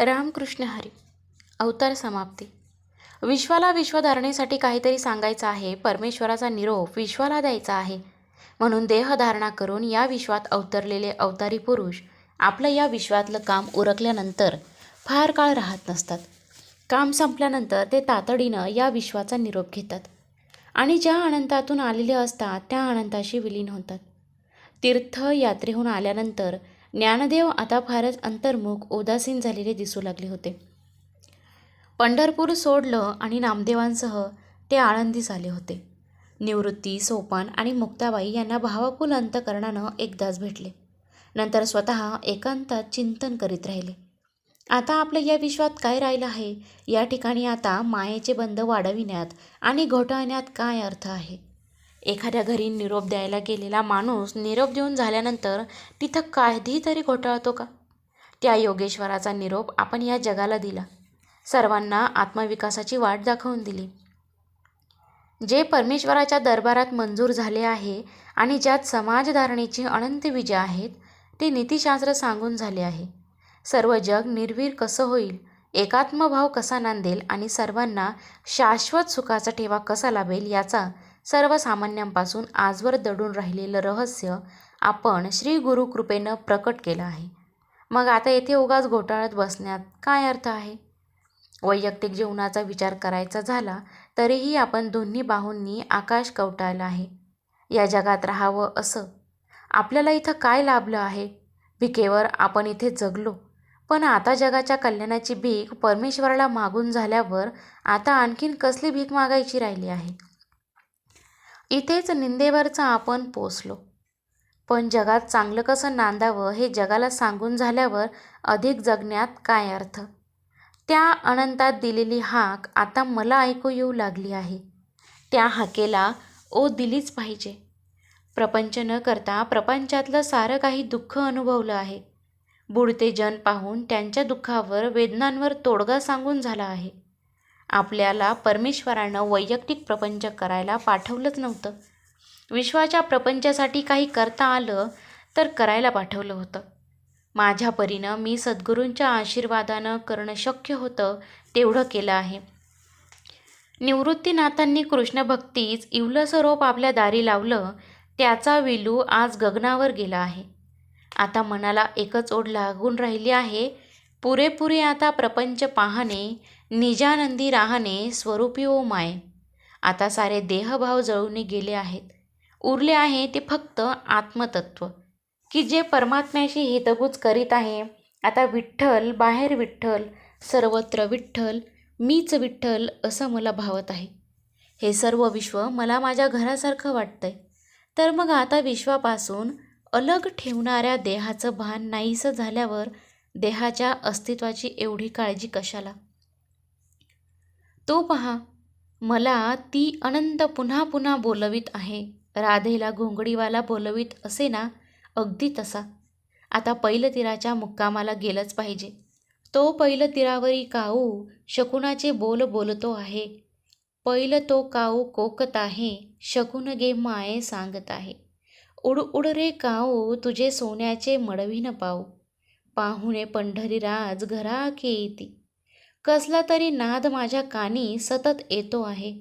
रामकृष्ण हरी. अवतार समाप्ती. विश्वाला विश्वधारणेसाठी काहीतरी सांगायचं आहे परमेश्वराचा निरोप विश्वाला द्यायचा आहे. म्हणून देहधारणा करून या विश्वात अवतरलेले अवतारी पुरुष आपलं या विश्वातलं काम उरकल्यानंतर फार काळ राहत नसतात. काम संपल्यानंतर ते तातडीनं या विश्वाचा निरोप घेतात आणि ज्या आनंदातून आलेले असतात त्या आनंदाशी विलीन होतात. तीर्थयात्रेहून आल्यानंतर ज्ञानदेव आता फारच अंतर्मुख उदासीन झालेले दिसू लागले होते. पंढरपूर सोडलं आणि नामदेवांसह ते आळंदीस आले होते. निवृत्ती सोपान आणि मुक्ताबाई यांना भावाकुल अंतकरणानं एकदाच भेटले. नंतर स्वतः एकांतात चिंतन करीत राहिले. आता आपलं या विश्वात काय राहिलं आहे? या ठिकाणी आता मायेचे बंध वाढविण्यात आणि घोटाळण्यात काय अर्थ आहे? एखाद्या घरी निरोप द्यायला गेलेला माणूस निरोप देऊन झाल्यानंतर तिथं काहीतरी घोटाळतो का? त्या योगेश्वराचा निरोप आपण या जगाला दिला. सर्वांना आत्मविकासाची वाट दाखवून दिली. जे परमेश्वराच्या दरबारात मंजूर झाले आहे आणि ज्यात समाजधारणेची अनंत विजय आहेत ते नीतिशास्त्र सांगून झाले आहे. सर्व जग निर्वीर कसं होईल एकात्मभाव कसा नांदेल आणि सर्वांना शाश्वत सुखाचा ठेवा कसा लाभेल याचा सर्वसामान्यांपासून आजवर दडून राहिलेलं रहस्य आपण श्री गुरुकृपेनं प्रकट केलं आहे. मग आता येथे उगाच घोटाळत बसण्यात काय अर्थ आहे? वैयक्तिक जीवनाचा विचार करायचा झाला तरीही आपण दोन्ही बाहूंनी आकाश कवटाळलं आहे. या जगात राहावं असं. आपल्याला इथं काय लाभलं आहे? भिकेवर आपण इथे जगलो पण आता जगाच्या कल्याणाची भीक परमेश्वराला मागून झाल्यावर आता आणखीन कसली भीक मागायची राहिली आहे? इथेच निंदेवरचा आपण पोचलो पण जगात चांगलं कसं नांदावं हे जगाला सांगून झाल्यावर अधिक जगण्यात काय अर्थ? त्या अनंतात दिलेली हाक आता मला ऐकू येऊ लागली आहे. त्या हाकेला ओ दिलीच पाहिजे. प्रपंच न करता प्रपंचातलं सारं काही दुःख अनुभवलं आहे. बुडते जन पाहून त्यांच्या दुःखावर वेदनांवर तोडगा सांगून झाला आहे. आपल्याला परमेश्वरानं वैयक्तिक प्रपंच करायला पाठवलंच नव्हतं. विश्वाच्या प्रपंचासाठी काही करता आलं तर करायला पाठवलं होतं. माझ्या परीनं मी सद्गुरूंच्या आशीर्वादानं करणं शक्य होतं तेवढं केलं आहे. निवृत्तीनाथांनी कृष्णभक्तीच इवलंसं रोप आपल्या दारी लावलं त्याचा विलू आज गगनावर गेला आहे. आता मनाला एकच ओढ लागून राहिली आहे पुरेपुरे आता प्रपंच पाहणे निजानंदी राहणे स्वरूपी ओ माय. आता सारे देहभाव जळून गेले आहेत. उरले आहे ते फक्त आत्मतत्व. की जे परमात्म्याशी हितगुज करीत आहे आता विठ्ठल बाहेर विठ्ठल सर्वत्र विठ्ठल मीच विठ्ठल असं मला भावत आहे. हे सर्व विश्व मला माझ्या घरासारखं वाटतंय. तर मग आता विश्वापासून अलग ठेवणाऱ्या देहाचं भान नाहीसं झाल्यावर देहाच्या अस्तित्वाची एवढी काळजी कशाला? तो पहा. मला ती अनंत पुन्हा पुन्हा बोलवीत आहे. राधेला घोंगडीवाला बोलवीत असे ना? अगदी तसा. आता पैलतीराच्या मुक्कामाला गेलंच पाहिजे. तो पैलतीरावरी काऊ शकुनाचे बोल बोलतो आहे. पैल तो काऊ कोकत आहे शकुन गे माये सांगत आहे. उड उड रे काऊ तुझे सोन्याचे मडवीन पाऊ. पाहुणे पंढरीराज घराके येती कसला तरी नाद माझ्या कानी सतत येतो आहे.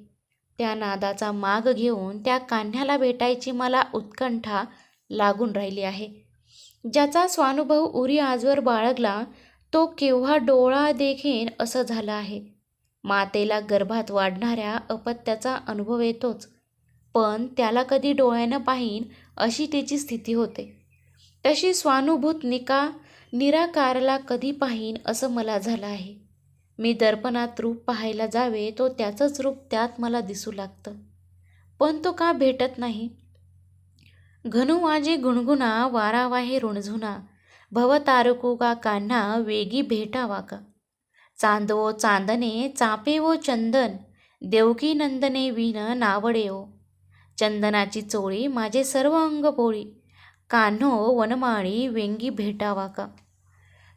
त्या नादाचा माग घेऊन त्या कान्ह्याला भेटायची मला उत्कंठा लागून राहिली आहे. ज्याचा स्वानुभव उरी आजवर बाळगला तो केव्हा डोळा देखील असं झालं आहे. मातेला गर्भात वाढणाऱ्या अपत्याचा अनुभव येतोच. पण त्याला कधी डोळ्यानं पाहीन अशी त्याची स्थिती होते. तशी स्वानुभूत निका निराकारला कधी पाहीन असं मला झालं आहे. मी दर्पणात रूप पाहायला जावे तो त्याचंच रूप त्यात मला दिसू लागतं. पण तो का भेटत नाही? घनु वाजे गुणगुणा वारावाहे रुणझुना भवतारकू का कान्हा वेगी भेटावा का चांदवो चांदने चापे वो चंदन देवकी नंदने विन नावडे ओ चंदनाची चोळी माझे सर्व अंग पोळी कान्हो वनमाळी वेंगी भेटावा का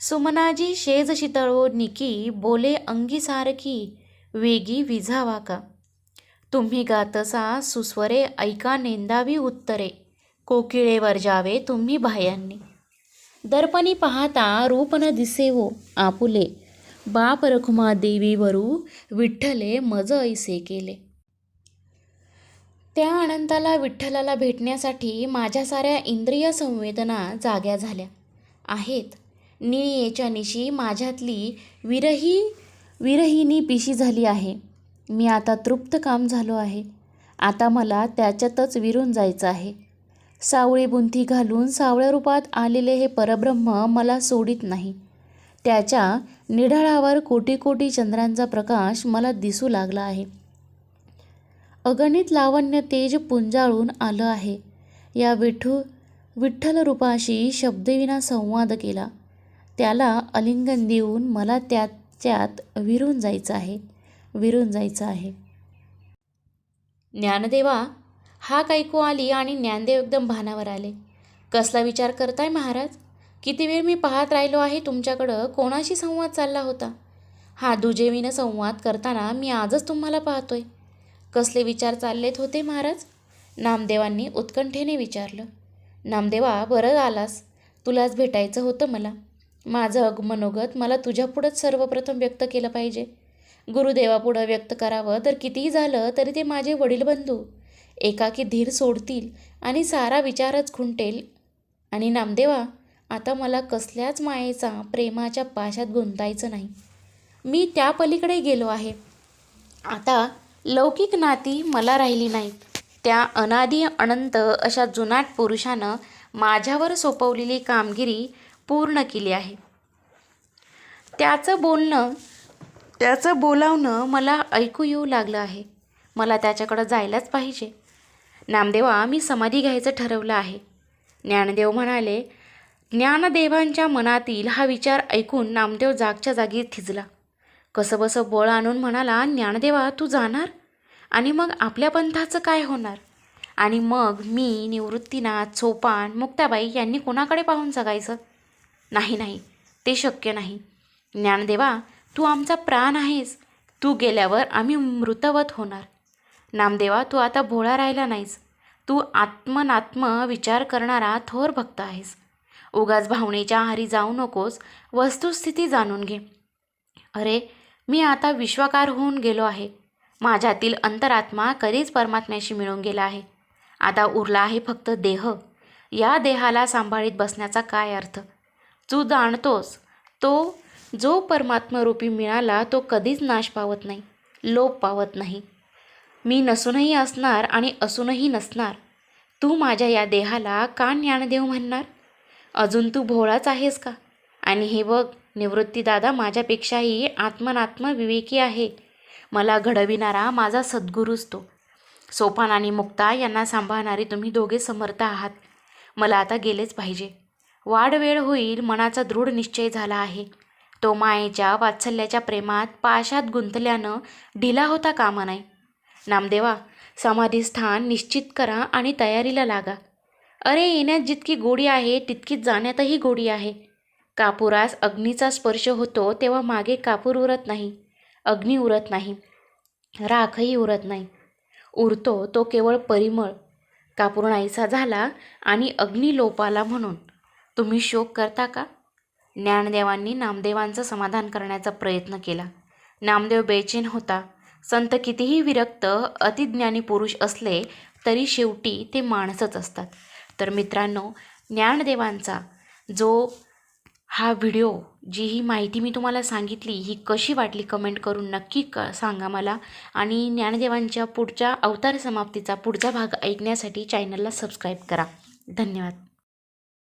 सुमनाजी शेज शितळो निकी बोले अंगी सारखी वेगी विझावा का? तुम्ही गातसा सुस्वरे ऐका नेंदावी उत्तरे कोकिळेवर जावे तुम्ही बाह्यांनी. दर्पणी पाहता रूप न दिसेवो आपुले बाप रखुमा देवीवरू विठ्ठले मज ऐसे केले. त्या अनंताला विठ्ठलाला भेटण्यासाठी माझ्या साऱ्या इंद्रिय संवेदना जाग्या झाल्या. आहेत निळीयेच्या निशी माझ्यातली विरही विरहिनी पिशी झाली आहे. मी आता तृप्त काम झालो आहे. आता मला त्याच्यातच विरून जायचं आहे. सावळी बुंथी घालून सावळ्या रूपात आलेले हे परब्रह्म मला सोडित नाही. त्याच्या निढळावर कोटी कोटी चंद्रांचा प्रकाश मला दिसू लागला आहे. अगणित लावण्य तेज पुंजाळून आलं आहे. या विठू विठ्ठल रूपाशी शब्दविना संवाद केला. त्याला अलिंगन देऊन मला त्याच्यात विरून जायचं आहे विरून जायचं आहे. ज्ञानदेवा हा ऐकू आली आणि ज्ञानदेव एकदम भानावर आले. कसला विचार करताय महाराज? किती वेळ मी पाहत राहिलो आहे तुमच्याकडं कोणाशी संवाद चालला होता? हा दुजेवीनं संवाद करताना मी आजच तुम्हाला पाहतोय. कसले विचार चाललेत होते महाराज? नामदेवांनी उत्कंठेने विचारलं. नामदेवा बरं आलास. तुलाच भेटायचं होतं मला. माझं अग मनोगत मला तुझ्यापुढंच सर्वप्रथम व्यक्त केलं पाहिजे. गुरुदेवापुढं व्यक्त करावं तर कितीही झालं तरी ते माझे वडील बंधू. एकाकी धीर सोडतील आणि सारा विचारच खुंटेल. आणि नामदेवा आता मला कसल्याच मायेचा प्रेमाच्या पाशात गुंतायचं नाही. मी त्या पलीकडे गेलो आहे. आता लौकिक नाती मला राहिली नाहीत. त्या अनादी अनंत अशा जुनाट पुरुषानं माझ्यावर सोपवलेली कामगिरी पूर्ण केली आहे. त्याचं बोलणं त्याचं बोलावणं मला ऐकू येऊ लागलं आहे. मला त्याच्याकडं जायलाच पाहिजे. नामदेवा मी समाधी घ्यायचं ठरवलं आहे. ज्ञानदेव म्हणाले ज्ञानदेवांच्या मनातील हा विचार ऐकून नामदेव जागच्या जागी थिजला. कसंबसं बळ आणून म्हणाला ज्ञानदेवा तू जाणार? आणि मग आपल्या पंथाचं काय होणार? आणि मग मी निवृत्तीनाथ सोपान मुक्ताबाई यांनी कोणाकडे पाहून जगायचं? नाही नाही. ते शक्य नाही. ज्ञानदेवा तू आमचा प्राण आहेस. तू गेल्यावर आम्ही मृतवत होणार. नामदेवा तू आता भोळा राहिला नाहीस. तू आत्मनात्म विचार करणारा थोर भक्त आहेस. उगाच भावनेच्या आहारी जाऊ नकोस. वस्तुस्थिती जाणून घे. अरे मी आता विश्वाकार होऊन गेलो आहे. माझ्यातील अंतरात्मा कधीच परमात्म्याशी मिळून गेला आहे. आता उरला आहे फक्त देह. या देहाला सांभाळीत बसण्याचा काय अर्थ? तू जाणतोस. तो जो परमात्मरूपी मिळाला तो कधीच नाश पावत नाही लोप पावत नाही. मी नसूनही असणार आणि असूनही नसणार. तू माझ्या या देहाला का ज्ञानदेव म्हणणार? अजून तू भोळाच आहेस का? आणि हे बघ निवृत्तीदादा माझ्यापेक्षाही आत्मनात्म विवेकी आहे. मला घडविणारा माझा सद्गुरूच तो. सोपान आणि मुक्ता यांना सांभाळणारे तुम्ही दोघे समर्थ आहात. मला आता गेलेच पाहिजे. वाढवेळ होईल मनाचा दृढ निश्चय झाला आहे. तो मायेच्या वात्सल्याच्या प्रेमात पाशात गुंतल्यानं ढिला होता कामा नाही. नामदेवा समाधीस्थान निश्चित करा आणि तयारीला लागा. अरे येण्यात जितकी गोडी आहे तितकीच जाण्यातही गोडी आहे. कापुरास अग्नीचा स्पर्श होतो तेव्हा मागे कापूर उरत नाही. अग्नी उरत नाही. राखही उरत नाही. उरतो तो केवळ परिमळ. कापूर नाहीसा झाला आणि अग्नी लोपाला म्हणून. तुम्ही शोक करता का? ज्ञानदेवांनी नामदेवांचं समाधान करण्याचा प्रयत्न केला. नामदेव बेचैन होता. संत कितीही विरक्त अतिज्ञानी पुरुष असले तरी शेवटी ते माणसंच असतात. तर मित्रांनो ज्ञानदेवांचा जो हा व्हिडिओ जी ही माहिती मी तुम्हाला सांगितली ही कशी वाटली कमेंट करून नक्की क सांगा मला. आणि ज्ञानदेवांच्या पुढच्या अवतार समाप्तीचा पुढचा भाग ऐकण्यासाठी चॅनलला सबस्क्राईब करा. धन्यवाद.